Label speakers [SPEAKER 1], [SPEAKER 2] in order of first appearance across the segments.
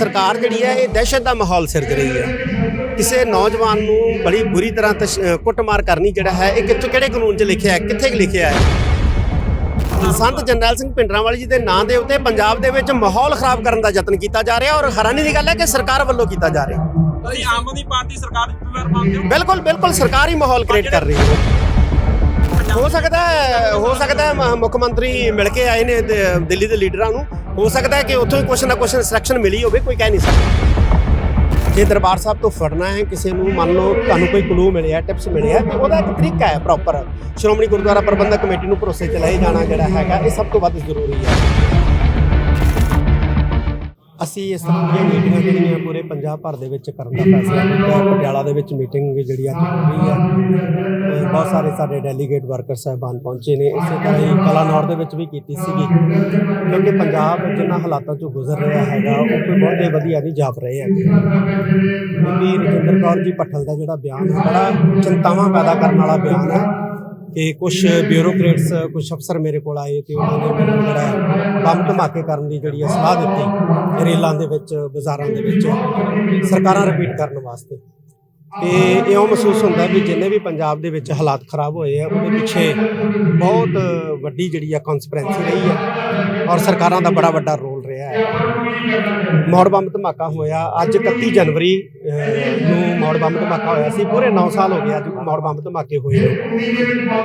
[SPEAKER 1] ਸਰਕਾਰ ਜਿਹੜੀ ਹੈ ਇਹ ਦਹਿਸ਼ਤ ਦਾ ਮਾਹੌਲ ਸਿਰਜ ਰਹੀ ਹੈ। ਕਿਸੇ ਨੌਜਵਾਨ ਨੂੰ ਬੜੀ ਬੁਰੀ ਤਰ੍ਹਾਂ ਕੁੱਟਮਾਰ ਕਰਨੀ ਜਿਹੜਾ ਹੈ ਇਹ ਕਿੱਥੇ ਕਿਹੜੇ ਕਾਨੂੰਨ 'ਚ ਲਿਖਿਆ ਹੈ ਕਿੱਥੇ ਲਿਖਿਆ ਹੈ? ਸੰਤ ਜਰਨੈਲ ਸਿੰਘ ਭਿੰਡਰਾਂਵਾਲੇ ਜੀ ਦੇ ਨਾਂ ਦੇ ਉੱਤੇ ਪੰਜਾਬ ਦੇ ਵਿੱਚ ਮਾਹੌਲ ਖਰਾਬ ਕਰਨ ਦਾ ਯਤਨ ਕੀਤਾ ਜਾ ਰਿਹਾ ਔਰ ਹੈਰਾਨੀ ਦੀ ਗੱਲ ਹੈ ਕਿ ਸਰਕਾਰ ਵੱਲੋਂ ਕੀਤਾ ਜਾ ਰਿਹਾ।
[SPEAKER 2] ਤੁਸੀਂ ਆਮ ਆਦਮੀ ਪਾਰਟੀ ਸਰਕਾਰ ਜ਼ਿੰਮੇਵਾਰ ਮੰਨਦੇ ਹੋ।
[SPEAKER 1] ਬਿਲਕੁਲ ਬਿਲਕੁਲ ਸਰਕਾਰ ਹੀ ਮਾਹੌਲ ਕ੍ਰੀਏਟ ਕਰ ਰਹੀ ਹੈ। ਹੋ ਸਕਦਾ ਹੈ, ਹੋ ਸਕਦਾ ਹੈ ਮ- ਮੁੱਖ ਮੰਤਰੀ ਮਿਲ ਕੇ ਆਏ ਨੇ ਦ- ਦਿੱਲੀ ਦੇ ਲੀਡਰਾਂ ਨੂੰ। ਹੋ ਸਕਦਾ ਹੈ ਕਿ ਉੱਥੋਂ ਹੀ ਕੁਛ ਨਾ ਕੁਛ ਇਨਸਟਰਕਸ਼ਨ ਮਿਲੀ ਹੋਵੇ, ਕੋਈ ਕਹਿ ਨਹੀਂ ਸਕਦਾ। ਜੇ ਦਰਬਾਰ ਸਾਹਿਬ ਤੋਂ ਫੜਨਾ ਹੈ, ਕਿਸੇ ਨੂੰ ਮੰਨ ਲਓ ਤੁਹਾਨੂੰ ਕੋਈ ਕਲੂ ਮਿਲਿਆ ਟਿਪਸ ਮਿਲਿਆ ਤੇ ਉਹਦਾ ਇੱਕ ਤਰੀਕਾ ਹੈ ਪ੍ਰੋਪਰ ਸ਼੍ਰੋਮਣੀ ਗੁਰਦੁਆਰਾ ਪ੍ਰਬੰਧਕ ਕਮੇਟੀ ਨੂੰ ਭਰੋਸੇ ਚ ਲੈ ਜਾਣਾ ਜਿਹੜਾ ਹੈਗਾ, ਇਹ ਸਭ ਤੋਂ ਵੱਧ ਜ਼ਰੂਰੀ ਹੈ। ਅਸੀਂ ਇਸ ਤਰ੍ਹਾਂ ਦੀਆਂ ਮੀਟਿੰਗਾਂ ਜਿਹੜੀਆਂ ਪੂਰੇ ਪੰਜਾਬ ਭਰ ਦੇ ਵਿੱਚ ਕਰਨ ਦਾ ਫੈਸਲਾ ਕੀਤਾ ਪਟਿਆਲਾ ਦੇ ਵਿੱਚ ਮੀਟਿੰਗ ਜਿਹੜੀ ਅੱਜ ਹੋ ਰਹੀ ਹੈ। ਤੇ ਬਹੁਤ ਸਾਰੇ ਸਾਡੇ ਡੈਲੀਗੇਟ ਵਰਕਰ ਸਾਹਿਬਾਨ ਪਹੁੰਚੇ ਨੇ। ਇਸੇ ਤਰ੍ਹਾਂ ਹੀ ਕਲਾਨੌਰ ਦੇ ਵਿੱਚ ਵੀ ਕੀਤੀ ਸੀਗੀ। ਕਿਉਂਕਿ ਪੰਜਾਬ ਜਿਨ੍ਹਾਂ ਹਾਲਾਤਾਂ ਚੋਂ ਗੁਜ਼ਰ ਰਿਹਾ ਹੈਗਾ, ਉਹ ਕੋਈ ਬਹੁਤੇ ਵਧੀਆ ਨਹੀਂ ਜਾਪ ਰਹੇ ਹੈਗੇ। ਬੀਬੀ ਰਜਿੰਦਰ ਕੌਰ ਜੀ ਪੱਠਲ ਦਾ ਜਿਹੜਾ ਬਿਆਨ ਹੈ, ਬੜਾ ਚਿੰਤਾਵਾਂ ਪੈਦਾ ਕਰਨ ਵਾਲਾ ਬਿਆਨ ਹੈ। ਕਿ ਕੁਝ ਬਿਊਰੋਕਰੇਟਸ ਕੁਝ ਅਫਸਰ ਮੇਰੇ ਕੋਲ ਆਏ ਤੇ ਉਹਨਾਂ ਨੇ ਮੈਨੂੰ ਜਿਹੜਾ ਹੈ ਧਮਾਕੇ ਕਰਨ ਦੀ ਜਿਹੜੀ ਹੈ ਸਲਾਹ ਦਿੱਤੀ ਰੇਲਾਂ ਦੇ ਵਿੱਚ, ਬਾਜ਼ਾਰਾਂ ਦੇ ਵਿੱਚ, ਸਰਕਾਰਾਂ ਰਿਪੀਟ ਕਰਨ ਵਾਸਤੇ। ਤੇ ਇਉਂ ਮਹਿਸੂਸ ਹੁੰਦਾ ਵੀ ਜਿੰਨੇ ਵੀ ਪੰਜਾਬ ਦੇ ਵਿੱਚ ਹਾਲਾਤ ਖਰਾਬ ਹੋਏ ਆ, ਉਹਦੇ ਪਿੱਛੇ ਬਹੁਤ ਵੱਡੀ ਜਿਹੜੀ ਆ ਕਨਸਪੀਰੈਂਸੀ ਰਹੀ ਹੈ ਔਰ ਸਰਕਾਰਾਂ ਦਾ ਬੜਾ ਵੱਡਾ ਰੋਲ ਰਿਹਾ ਹੈ। ਮੌੜ ਬੰਬ ਧਮਾਕਾ ਹੋਇਆ। ਅੱਜ 31 ਜਨਵਰੀ ਨੂੰ ਮੌੜ ਬੰਬ ਧਮਾਕਾ ਹੋਇਆ ਸੀ। ਪੂਰੇ 9 ਸਾਲ ਹੋ ਗਏ ਅੱਜ ਮੌੜ ਬੰਬ ਧਮਾਕੇ ਹੋਏ ਨੇ।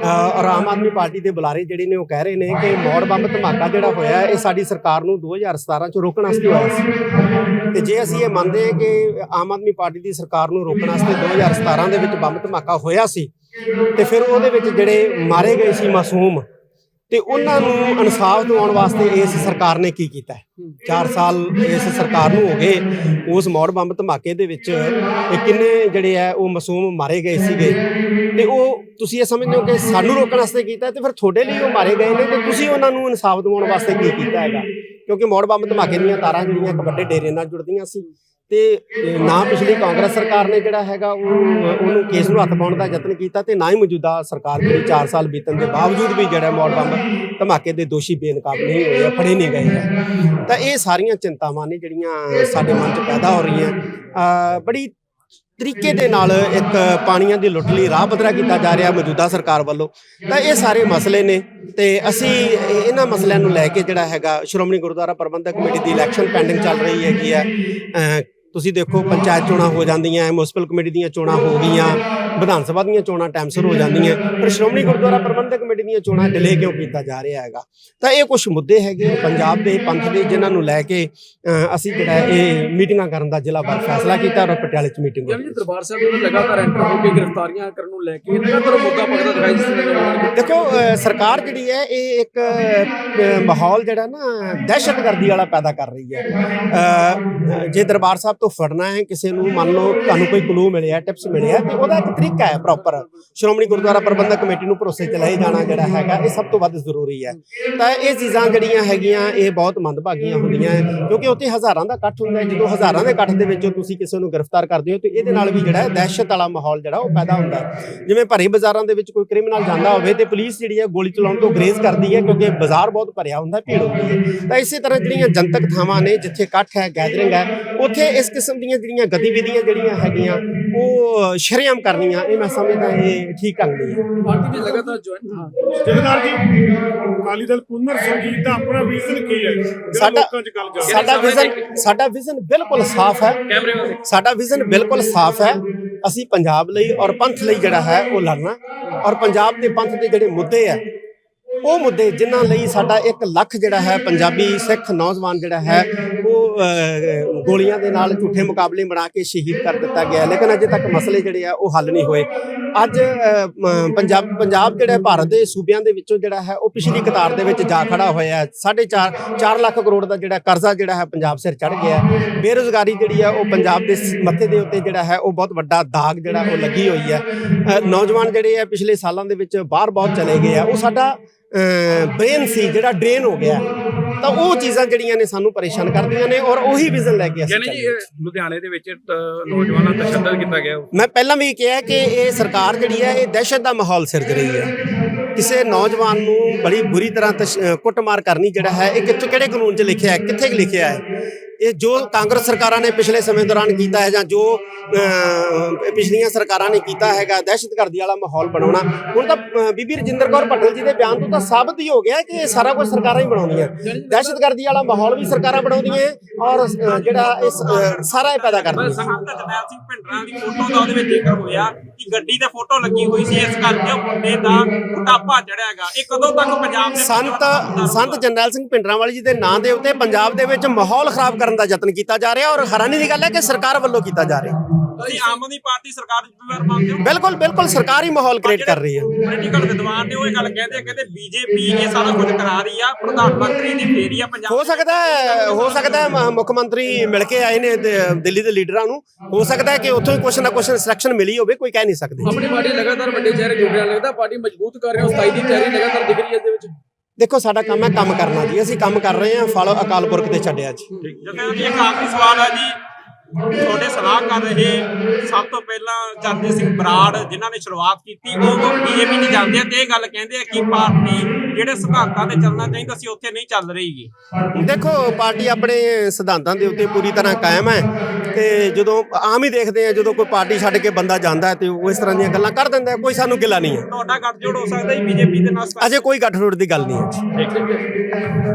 [SPEAKER 1] ਔਰ ਆਮ ਆਦਮੀ ਪਾਰਟੀ ਦੇ ਬੁਲਾਰੇ ਜਿਹੜੇ ਨੇ ਉਹ ਕਹਿ ਰਹੇ ਨੇ ਕਿ ਮੌੜ ਬੰਬ ਧਮਾਕਾ ਜਿਹੜਾ ਹੋਇਆ, ਇਹ ਸਾਡੀ ਸਰਕਾਰ ਨੂੰ 2017 ਚ ਰੋਕਣ ਵਾਸਤੇ ਹੋਇਆ ਸੀ। ਤੇ ਜੇ ਅਸੀਂ ਇਹ ਮੰਨਦੇ ਹਾਂ ਕਿ ਆਮ ਆਦਮੀ ਪਾਰਟੀ ਦੀ ਸਰਕਾਰ ਨੂੰ ਰੋਕਣ ਵਾਸਤੇ 2017 ਦੇ ਵਿੱਚ ਬੰਬ ਧਮਾਕਾ ਹੋਇਆ ਸੀ, ਤੇ ਫਿਰ ਉਹਦੇ ਵਿੱਚ ਜਿਹੜੇ ਮਾਰੇ ਗਏ ਸੀ ਮਾਸੂਮ ਤੇ ਉਹਨਾਂ ਨੂੰ ਇਨਸਾਫ ਦਿਵਾਉਣ ਵਾਸਤੇ ਇਸ ਸਰਕਾਰ ਨੇ ਕੀ ਕੀਤਾ 4 ਸਾਲ ਇਸ ਸਰਕਾਰ ਨੂੰ ਹੋ ਗਏ, ਉਸ ਮੌੜ ਬੰਬ ਧਮਾਕੇ ਦੇ ਵਿੱਚ ਇਹ ਕਿੰਨੇ ਜਿਹੜੇ ਆ ਉਹ ਮਾਸੂਮ ਮਾਰੇ ਗਏ ਸੀਗੇ। ਤੇ ਉਹ ਤੁਸੀਂ ਇਹ ਸਮਝਦੇ ਹੋ ਕਿ ਸਾਨੂੰ ਰੋਕਣ ਵਾਸਤੇ ਕੀਤਾ ਤੇ ਫਿਰ ਤੁਹਾਡੇ ਲਈ ਉਹ ਮਾਰੇ ਗਏ ਨੇ ਤੇ ਤੁਸੀਂ ਉਹਨਾਂ ਨੂੰ ਇਨਸਾਫ ਦਿਵਾਉਣ ਵਾਸਤੇ ਕੀ ਕੀਤਾ ਹੈਗਾ? ਕਿਉਂਕਿ ਮੌੜ ਬੰਬ ਧਮਾਕੇ ਦੀਆਂ ਤਾਰਾਂ ਜਿਹੜੀਆਂ ਇੱਕ ਵੱਡੇ ਡੇਰੇ ਨਾਲ ਜੁੜਦੀਆਂ ਸੀ। ਤੇ ਨਾ ਪਿਛਲੀ ਕਾਂਗਰਸ ਸਰਕਾਰ ਨੇ ਜਿਹੜਾ ਹੈਗਾ ਉਹ ਉਹਨੂੰ ਕੇਸ ਨੂੰ ਹੱਥ ਪਾਉਣ ਦਾ ਯਤਨ ਕੀਤਾ ਤੇ ਨਾ ਹੀ ਮੌਜੂਦਾ ਸਰਕਾਰ ਜਿਹੜੀ 4 ਸਾਲ ਬੀਤਣ ਦੇ ਬਾਵਜੂਦ ਵੀ ਜਿਹੜਾ ਮੌੜ ਬੰਬ ਧਮਾਕੇ ਦੇ ਦੋਸ਼ੀ ਬੇਨਕਾਬ ਨਹੀਂ ਹੋਏ ਆ, ਫੜੇ ਨਹੀਂ ਗਏ ਆ। ਤਾਂ ਇਹ ਸਾਰੀਆਂ ਚਿੰਤਾਵਾਂ ਨੇ ਜਿਹੜੀਆਂ ਸਾਡੇ ਮਨ 'ਚ ਪੈਦਾ ਹੋ ਰਹੀਆਂ। ਬੜੀ ਤਰੀਕੇ ਦੇ ਨਾਲ ਇੱਕ ਪਾਣੀਆਂ ਦੀ ਲੁੱਟ ਲਈ ਰਾਹ ਪੱਧਰਾ ਕੀਤਾ ਜਾ ਰਿਹਾ ਮੌਜੂਦਾ ਸਰਕਾਰ ਵੱਲੋਂ। ਤਾਂ ਇਹ ਸਾਰੇ ਮਸਲੇ ਨੇ ਤੇ ਅਸੀਂ ਇਹਨਾਂ ਮਸਲਿਆਂ ਨੂੰ ਲੈ ਕੇ ਜਿਹੜਾ ਹੈਗਾ ਸ਼੍ਰੋਮਣੀ ਗੁਰਦੁਆਰਾ ਪ੍ਰਬੰਧਕ ਕਮੇਟੀ ਦੀ ਇਲੈਕਸ਼ਨ ਪੈਂਡਿੰਗ ਚੱਲ ਰਹੀ ਹੈਗੀ ਆ ਤੁਸੀਂ ਦੇਖੋ ਪੰਚਾਇਤ ਚੋਣਾਂ ਹੋ ਜਾਂਦੀਆਂ ਮਿਊਨਿਸਪਲ ਕਮੇਟੀ ਦੀਆਂ ਚੋਣਾਂ ਹੋ ਗਈਆਂ ਵਿਧਾਨ ਸਭਾ ਦੀਆਂ ਚੋਣਾਂ ਟਾਈਮ ਸਿਰ ਹੋ ਜਾਂਦੀਆਂ। ਪਰ ਸ਼੍ਰੋਮਣੀ ਗੁਰਦੁਆਰਾ ਪ੍ਰਬੰਧਕ ਕਮੇਟੀ ਦੀਆਂ ਚੋਣਾਂ ਡਿਲੇ ਕਿਉਂ ਕੀਤਾ ਜਾ ਰਿਹਾ ਹੈਗਾ? ਤਾਂ ਇਹ ਕੁਝ ਮੁੱਦੇ ਹੈਗੇ ਪੰਜਾਬ ਦੇ ਪੰਥ ਦੇ ਜਿਨ੍ਹਾਂ ਨੂੰ ਲੈ ਕੇ ਅਸੀਂ ਜਿਹੜਾ ਇਹ ਮੀਟਿੰਗਾਂ ਕਰਨ ਦਾ ਜ਼ਿਲ੍ਹਾ ਵਾਰ ਫੈਸਲਾ ਕੀਤਾ ਔਰ ਪਟਿਆਲੇ 'ਚ ਮੀਟਿੰਗ
[SPEAKER 3] ਜੀ ਦਰਬਾਰ ਸਾਹਿਬ ਵਿੱਚ ਲਗਾਤਾਰ ਐਂਟਰ ਹੋ ਕੇ ਗ੍ਰਿਫਤਾਰੀਆਂ ਕਰਨ ਨੂੰ ਲੈ ਕੇ ਲਗਾਤਾਰ ਮੁੱਦਾ ਪਕੜਾ ਦਿਖਾਈ
[SPEAKER 1] ਦੇਖੋ ਸਰਕਾਰ ਜਿਹੜੀ ਹੈ ਇਹ ਇੱਕ ਮਾਹੌਲ ਜਿਹੜਾ ਨਾ ਦਹਿਸ਼ਤਗਰਦੀ ਵਾਲਾ ਪੈਦਾ ਕਰ ਰਹੀ ਹੈ। ਜੇ ਦਰਬਾਰ ਸਾਹਿਬ ਤੋਂ ਫੜਨਾ ਹੈ ਕਿਸੇ ਨੂੰ ਮੰਨ ਲਓ ਤੁਹਾਨੂੰ ਕੋਈ ਕਲੂ ਮਿਲਿਆ ਟਿਪਸ ਮਿਲਿਆ ਤੇ ਉਹਦਾ ਇੱਕ ਤਰੀਕਾ ਹੈ ਪ੍ਰੋਪਰ ਸ਼੍ਰੋਮਣੀ ਗੁਰਦੁਆਰਾ ਪ੍ਰਬੰਧਕ ਕਮੇਟੀ ਨੂੰ ਭਰੋਸੇ ਚ ਲੈ ਜਾਣਾ ਜਿਹੜਾ ਹੈਗਾ ਇਹ ਸਭ ਤੋਂ ਵੱਧ ਜ਼ਰੂਰੀ ਹੈ। ਤਾਂ ਇਹ ਚੀਜ਼ਾਂ ਜਿਹੜੀਆਂ ਹੈਗੀਆਂ ਇਹ ਬਹੁਤ ਮੰਦਭਾਗੀਆਂ ਹੁੰਦੀਆਂ ਹੈ, ਕਿਉਂਕਿ ਉੱਥੇ ਹਜ਼ਾਰਾਂ ਦਾ ਇਕੱਠ ਹੁੰਦਾ ਹੈ। ਜਦੋਂ ਹਜ਼ਾਰਾਂ ਦੇ ਇਕੱਠ ਦੇ ਵਿੱਚੋਂ ਤੁਸੀਂ ਕਿਸੇ ਨੂੰ ਗ੍ਰਿਫਤਾਰ ਕਰਦੇ ਹੋ ਤੇ ਇਹਦੇ ਨਾਲ ਵੀ ਜਿਹੜਾ ਦਹਿਸ਼ਤ ਵਾਲਾ ਮਾਹੌਲ ਜਿਹੜਾ ਉਹ ਪੈਦਾ ਹੁੰਦਾ ਜਿਵੇਂ ਭਰੇ ਬਾਜ਼ਾਰਾਂ ਦੇ ਵਿੱਚ ਕੋਈ ਕ੍ਰਿਮੀਨਲ ਜਾਂਦਾ ਹੋਵੇ ਤੇ ਪੁਲਿਸ ਜਿਹੜੀ ਹੈ ਗੋਲੀ ਚਲਾਉਣ ਤੋਂ ਗਰੇਜ਼ ਕਰਦੀ ਹੈ ਕਿਉਂਕਿ ਬਾਜ਼ਾਰ ਬਹੁਤ ਭਰਿਆ ਹੁੰਦਾ ਭੀੜ ਹੁੰਦੀ ਹੈ। ਤਾਂ ਇਸੇ ਤਰ੍ਹਾਂ ਜਿਹੜੀਆਂ ਜਨਤਕ ਥਾਵਾਂ ਨੇ ਜਿੱਥੇ ਇਕੱਠ ਹੈ ਗੈਦਰਿੰਗ ਹੈ ਉੱਥੇ ਇਸ ਕਿਸਮ ਦੀਆਂ ਜਿਹੜੀਆਂ ਗਤੀਵਿਧੀਆਂ ਜਿਹੜੀਆਂ ਹੈਗੀਆਂ ਉਹ ਸ਼ਰੇਆਮ ਕਰਨੀਆਂ ਇਹ ਮੈਂ ਸਮਝਦਾ ਇਹ ਠੀਕ ਢੰਗ ਨਹੀਂ ਹੈ
[SPEAKER 3] ਪਾਰਟੀ ਦੇ ਲਗਾਤਾਰ ਜੁਆਇਨ ਹਾਂ।
[SPEAKER 4] ਜਥੇਦਾਰ ਜੀ ਅਕਾਲੀ ਦਲ ਪੁਨਰ ਸੰਗੀਤ ਦਾ ਆਪਣਾ ਵਿਜ਼ਨ ਕੀ ਹੈ? ਜਿਹੜਾ
[SPEAKER 1] ਸਾਡਾ
[SPEAKER 4] ਲੋਕਾਂ 'ਚ ਗੱਲ ਜਾ
[SPEAKER 1] ਸਾਡਾ ਵਿਜ਼ਨ ਸਾਡਾ ਵਿਜ਼ਨ ਬਿਲਕੁਲ ਸਾਫ਼ ਹੈ।
[SPEAKER 3] ਕੈਮਰੇ ਵਾਲੇ।
[SPEAKER 1] ਸਾਡਾ ਵਿਜ਼ਨ ਬਿਲਕੁਲ ਸਾਫ਼ ਹੈ। ਅਸੀਂ ਪੰਜਾਬ ਲਈ ਔਰ ਪੰਥ ਲਈ ਜਿਹੜਾ ਹੈ ਉਹ ਲੜਨਾ ਔਰ ਪੰਜਾਬ ਦੇ ਪੰਥ ਦੇ ਜਿਹੜੇ ਮੁੱਦੇ ਆ ਉਹ ਮੁੱਦੇ ਜਿਨ੍ਹਾਂ ਲਈ ਸਾਡਾ 1 ਲੱਖ ਜਿਹੜਾ ਹੈ ਪੰਜਾਬੀ ਸਿੱਖ ਨੌਜਵਾਨ ਜਿਹੜਾ ਹੈ ਉਹ ਗੋਲੀਆਂ ਦੇ ਨਾਲ ਝੂਠੇ ਮੁਕਾਬਲੇ ਬਣਾ ਕੇ ਸ਼ਹੀਦ ਕਰ ਦਿੱਤਾ ਗਿਆ ਲੇਕਿਨ ਅਜੇ ਤੱਕ ਮਸਲੇ ਜਿਹੜੇ ਆ, ਉਹ ਹੱਲ ਨਹੀਂ ਹੋਏ। ਅੱਜ ਪੰਜਾਬ ਪੰਜਾਬ ਜਿਹੜਾ ਭਾਰਤ ਦੇ ਸੂਬਿਆਂ ਦੇ ਵਿੱਚੋਂ ਜਿਹੜਾ ਹੈ, ਉਹ ਪਿਛਲੀ ਕਤਾਰ ਦੇ ਵਿੱਚ ਜਾ ਖੜਾ ਹੋਇਆ ਹੈ। 4.5 4 ਲੱਖ ਕਰੋੜ ਦਾ ਜਿਹੜਾ ਕਰਜ਼ਾ ਜਿਹੜਾ ਹੈ, ਪੰਜਾਬ ਸਿਰ ਚੜ ਗਿਆ ਹੈ। ਬੇਰੁਜ਼ਗਾਰੀ ਜਿਹੜੀ ਆ, ਉਹ ਪੰਜਾਬ ਦੇ ਮੱਥੇ ਦੇ ਉੱਤੇ ਜਿਹੜਾ ਹੈ, ਉਹ ਬਹੁਤ ਵੱਡਾ ਦਾਗ ਜਿਹੜਾ, ਉਹ ਲੱਗੀ ਹੋਈ ਹੈ। ਨੌਜਵਾਨ ਜਿਹੜੇ ਆ, ਪਿਛਲੇ ਸਾਲਾਂ ਦੇ ਵਿੱਚ ਬਾਹਰ ਬਹੁਤ ਚਲੇ ਗਏ ਆ। ਉਹ ਸਾਡਾ ਬ੍ਰੇਨ ਸੀ ਜਿਹੜਾ ਡਰੇਨ ਹੋ ਗਿਆ। ਤਾਂ ਉਹ ਚੀਜ਼ਾਂ ਜਿਹੜੀਆਂ ਨੇ ਸਾਨੂੰ ਪਰੇਸ਼ਾਨ ਕਰਦੀਆਂ ਨੇ ਔਰ ਉਹੀ ਵਿਜ਼ਨ ਲੈ ਕੇ ਅਸੀਂ
[SPEAKER 2] ਯਾਨੀ ਜੀ ਲੁਧਿਆਣੇ ਦੇ ਵਿੱਚ ਨੌਜਵਾਨਾਂ ਦਾ ਤਸ਼ੱਦਦ ਕੀਤਾ ਗਿਆ
[SPEAKER 1] ਮੈਂ ਪਹਿਲਾਂ ਵੀ ਕਿਹਾ ਕਿ ਇਹ ਸਰਕਾਰ ਜਿਹੜੀ ਹੈ ਇਹ ਦਹਿਸ਼ਤ ਦਾ ਮਾਹੌਲ ਸਿਰਜ ਰਹੀ ਹੈ। ਕਿਸੇ ਨੌਜਵਾਨ ਨੂੰ ਬੜੀ ਬੁਰੀ ਤਰ੍ਹਾਂ ਕੁੱਟਮਾਰ ਕਰਨੀ ਜਿਹੜਾ ਹੈ ਇਹ ਕਿੱਥੇ ਕਿਹੜੇ ਕਾਨੂੰਨ 'ਚ ਲਿਖਿਆ ਹੈ ਕਿੱਥੇ ਲਿਖਿਆ ਹੈ? ਇਹ ਜੋ ਕਾਂਗਰਸ ਸਰਕਾਰਾਂ ਨੇ ਪਿਛਲੇ ਸਮੇਂ ਦੌਰਾਨ ਕੀਤਾ ਹੈ ਜਾਂ ਜੋ ਪਿਛਲੀਆਂ ਸਰਕਾਰਾਂ ਨੇ ਕੀਤਾ ਹੈਗਾ ਦਹਿਸ਼ਤਗਰਦੀ ਵਾਲਾ ਮਾਹੌਲ ਬਣਾਉਣਾ। ਹੁਣ ਤਾਂ ਬੀਬੀ ਰਜਿੰਦਰ ਕੌਰ ਭੱਟਲ ਜੀ ਦੇ ਬਿਆਨ ਤੋਂ ਤਾਂ ਸਾਬਤ ਹੀ ਹੋ ਗਿਆ ਕਿ ਇਹ ਸਾਰਾ ਕੁਝ ਸਰਕਾਰਾਂ ਹੀ ਬਣਾਉਂਦੀਆਂ। ਦਹਿਸ਼ਤਗਰਦੀ ਵਾਲਾ ਮਾਹੌਲ ਵੀ ਸਰਕਾਰਾਂ ਬਣਾਉਂਦੀਆਂ ਔਰ ਜਿਹੜਾ ਇਸ ਸਾਰਾ ਇਹ ਪੈਦਾ ਕਰਦੀਆਂ।
[SPEAKER 2] ਸੰਤ ਜਰਨੈਲ ਸਿੰਘ ਭਿੰਡਰਾਂ ਦੀ ਫੋਟੋ ਦਾ ਉਹਦੇ ਵਿੱਚ ਜ਼ਿਕਰ ਹੋਇਆ ਕਿ ਗੱਡੀ ਤੇ ਫੋਟੋ ਲੱਗੀ ਹੋਈ ਸੀ ਇਸ ਕਰਕੇ ਉਹ ਮੁੰਡੇ ਦਾ ਮੋਟਾਪਾ ਚੜਿਆਗਾ ਇਹ ਕਦੋਂ ਤੱਕ ਪੰਜਾਬ ਦੇ
[SPEAKER 1] ਸੰਤ ਸੰਤ ਜਰਨੈਲ ਸਿੰਘ ਭਿੰਡਰਾਂਵਾਲੇ ਜੀ ਦੇ ਨਾਂ ਦੇ ਉੱਤੇ ਪੰਜਾਬ ਦੇ ਵਿੱਚ ਮਾਹੌਲ ਖਰਾਬ ਕਰਨ ਦਾ ਯਤਨ ਕੀਤਾ ਜਾ ਰਿਹਾ ਔਰ ਹੈਰਾਨੀ ਦੀ ਗੱਲ ਹੈ ਕਿ ਸਰਕਾਰ ਵੱਲੋਂ ਕੀਤਾ ਜਾ ਰਿਹਾ।
[SPEAKER 2] ਤੁਸੀਂ ਆਮ ਆਦਮੀ ਪਾਰਟੀ ਸਰਕਾਰ ਦੀ ਜ਼ਿੰਮੇਵਾਰ ਮੰਨਦੇ ਹੋ?
[SPEAKER 1] ਬਿਲਕੁਲ ਬਿਲਕੁਲ ਸਰਕਾਰ ਹੀ ਮਾਹੌਲ ਕ੍ਰੀਏਟ ਕਰ ਰਹੀ ਹੈ।
[SPEAKER 2] ਪੋਲੀਟੀਕਲ ਵਿਦਵਾਨ ਨੇ ਉਹ ਇਹ ਗੱਲ ਕਹਿੰਦੇ ਆ ਕਹਿੰਦੇ ਬੀਜੇਪੀ ਇਹ ਸਾਰਾ ਕੁਝ ਕਰਾ ਰਹੀ ਆ ਪ੍ਰਧਾਨ ਮੰਤਰੀ ਦੀ ਫੇਰੀ ਆ ਪੰਜਾਬ
[SPEAKER 1] ਹੋ ਸਕਦਾ ਹੈ ਹੋ ਸਕਦਾ ਹੈ ਮ- ਮੁੱਖ ਮੰਤਰੀ ਮਿਲ ਕੇ ਆਏ ਨੇ ਦ- ਦਿੱਲੀ ਦੇ ਲੀਡਰਾਂ ਨੂੰ। ਹੋ ਸਕਦਾ ਹੈ ਕਿ ਉੱਥੋਂ ਹੀ ਕੁਛ ਨਾ ਕੁਛ ਇਨਸਟਰਕਸ਼ਨ ਮਿਲੀ ਹੋਵੇ ਕੋਈ ਕਹਿ ਨਹੀਂ ਸਕਦੇ।
[SPEAKER 3] ਆਪਣੀ ਪਾਰਟੀ ਲਗਾਤਾਰ ਵੱਡੇ ਚਿਹਰੇ ਜੁੜ ਰਿਹਾ ਲੱਗਦਾ ਪਾਰਟੀ ਮਜ਼ਬੂਤ ਕਰ ਰਿਹਾ ਉਸਤਾਈ ਦੀ ਤਿਆਰੀ ਲਗਾਤਾਰ ਦਿਖ ਰਹੀ ਹੈ ਇਸ ਦੇ ਵਿੱਚ।
[SPEAKER 1] ਦੇਖੋ, ਸਾਡਾ ਕੰਮ ਹੈ ਕੰਮ ਕਰਨਾ ਜੀ। ਅਸੀਂ ਕੰਮ ਕਰ ਰਹੇ ਹਾਂ, ਫਲ ਅਕਾਲ ਪੁਰਖ ਤੇ ਛੱਡਿਆ ਜੀ।
[SPEAKER 2] ਜਦੋਂ ਜੀ ਇੱਕ ਆਖਰੀ ਸਵਾਲ ਹੈ ਜੀ ਤੁਹਾਡੇ ਸਲਾਹ ਕਰ ਰਹੇ ਸਭ ਤੋਂ ਪਹਿਲਾਂ ਜਗਜੀਤ ਸਿੰਘ ਬਰਾੜ ਜਿਨ੍ਹਾਂ ਨੇ ਸ਼ੁਰੂਆਤ ਕੀਤੀ ਉਹ ਬੀਜੇਪੀ ਨਹੀਂ ਜਾਂਦੇ ਤੇ ਇਹ ਗੱਲ ਕਹਿੰਦੇ ਆ ਕਿ ਪਾਰਟੀ ਜਿਹੜੇ ਸਿਧਾਂਤਾਂ ਤੇ ਚੱਲਣਾ ਚਾਹੀਦਾ ਸੀ ਉੱਥੇ ਨਹੀਂ ਚੱਲ ਰਹੀਗੀ
[SPEAKER 1] ਦੇਖੋ ਪਾਰਟੀ ਆਪਣੇ ਸਿਧਾਂਤਾਂ ਦੇ ਉੱਤੇ ਪੂਰੀ ਤਰ੍ਹਾਂ ਕਾਇਮ ਹੈ ਤੇ ਜਦੋਂ ਆਮ ਹੀ ਦੇਖਦੇ ਆ ਜਦੋਂ ਕੋਈ ਪਾਰਟੀ ਛੱਡ ਕੇ ਬੰਦਾ ਜਾਂਦਾ ਹੈ ਤੇ ਉਹ ਇਸ ਤਰ੍ਹਾਂ ਦੀਆਂ ਗੱਲਾਂ ਕਰ ਦਿੰਦਾ ਹੈ, ਕੋਈ ਸਾਨੂੰ ਗਿਲਾ ਨਹੀਂ ਹੈ।
[SPEAKER 2] ਤੁਹਾਡਾ ਗੱਠਜੋੜ ਹੋ ਸਕਦਾ ਜੀ ਬੀਜੇਪੀ ਦੇ ਨਾਲ
[SPEAKER 1] ਅਜੇ ਕੋਈ ਗੱਠਜੋੜ ਦੀ ਗੱਲ ਨਹੀਂ ਹੈ
[SPEAKER 3] ਹੈ।